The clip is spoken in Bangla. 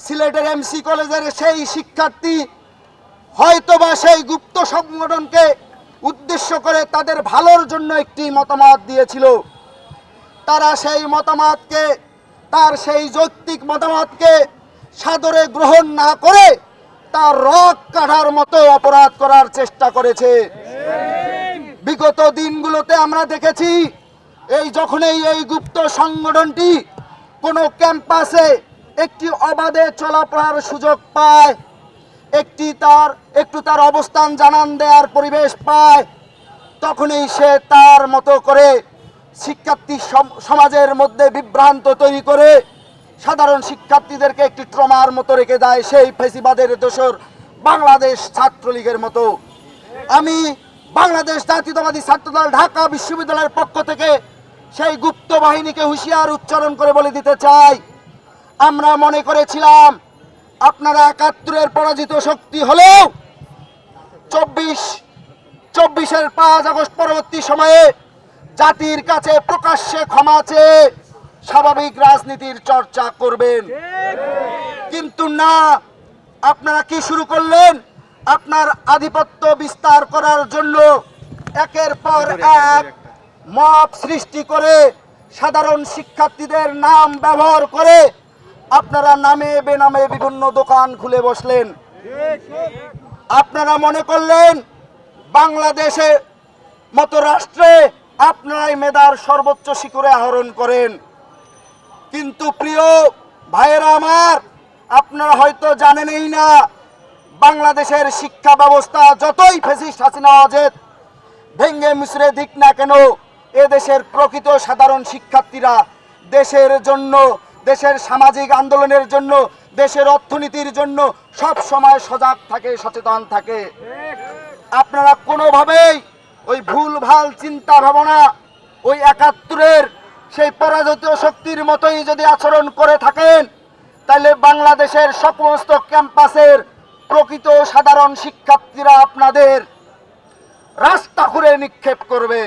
সিলেটের এমসি কলেজের সেই শিক্ষার্থী হয়তোবা সেই গুপ্ত সংগঠনকে উদ্দেশ্য করে তাদের ভালোর জন্য একটি মতামত দিয়েছিল। তারা সেই মতামতকে, তার সেই যৌক্তিক মতামতকে সাদরে গ্রহণ না করে তার রক কাটার মতো অপরাধ করার চেষ্টা করেছে। বিগত দিনগুলোতে আমরা দেখেছি, এই যখনই এই গুপ্ত সংগঠনটি কোনো ক্যাম্পাসে একটি অবাধে চলাফেরার সুযোগ পায়। একটি তার, একটু তার অবস্থান জানান দেওয়ার পরিবেশ পায়। তখনই সে তার মতো করে শিক্ষার্থী সম- সমাজের মধ্যে বিভ্রান্ত তৈরি করে সাধারণ শিক্ষার্থীদেরকে একটি ট্রমার মতো রেখে দেয় সেই ফেসিবাদের দোসর বাংলাদেশ ছাত্রলীগের মতো। আমি বাংলাদেশ জাতীয়তাবাদী ছাত্রদল ঢাকা বিশ্ববিদ্যালয়ের পক্ষ থেকে সেই গুপ্ত বাহিনীকে হুঁশিয়ার উচ্চারণ করে বলে দিতে চাই। আমরা মনে করেছিলাম আপনারা একাত্তরের পরাজিত শক্তি হলেও চব্বিশ, চব্বিশের পাঁচ আগস্ট পরবর্তী সময়ে জাতির কাছে প্রকাশ্যে ক্ষমা চেয়ে স্বাভাবিক রাজনীতির চর্চা করবেন। কিন্তু না, আপনারা কি শুরু করলেন? আপনার আধিপত্য বিস্তার করার জন্য একের পর এক মব সৃষ্টি করে সাধারণ শিক্ষার্থীদের নাম ব্যবহার করে আপনারা নামে বেনামে বিভিন্ন দোকান খুলে বসলেন। আপনারা মনে করলেন, বাংলাদেশে মতো রাষ্ট্রে আপনারাই মেধার সর্বোচ্চ শিখরে আহরণ করেন। কিন্তু প্রিয় ভাইয়েরা আমার, আপনারা হয়তো জানেনই না, বাংলাদেশের শিক্ষা ব্যবস্থা যতই ফেসিস্ট হাসিনা অজেদ ভেঙ্গে মিশ্রে দিক না কেন এ দেশের প্রকৃত সাধারণ শিক্ষার্থীরা দেশের জন্য দেশের সামাজিক আন্দোলনের জন্য, দেশের অর্থনীতির জন্য সব সময় সজাগ থাকে, সচেতন থাকে। আপনারা কোনোভাবেই ওই ভুল, ভালো চিন্তা, ভাবনা, ওই একাত্তরের সেই পরাজিত শক্তির মতোই যদি আচরণ করে থাকেন, তাহলে বাংলাদেশের সমস্ত ক্যাম্পাসের প্রকৃত সাধারণ শিক্ষার্থীরা আপনাদের রাস্তা খুঁড়ে নিক্ষেপ করবে।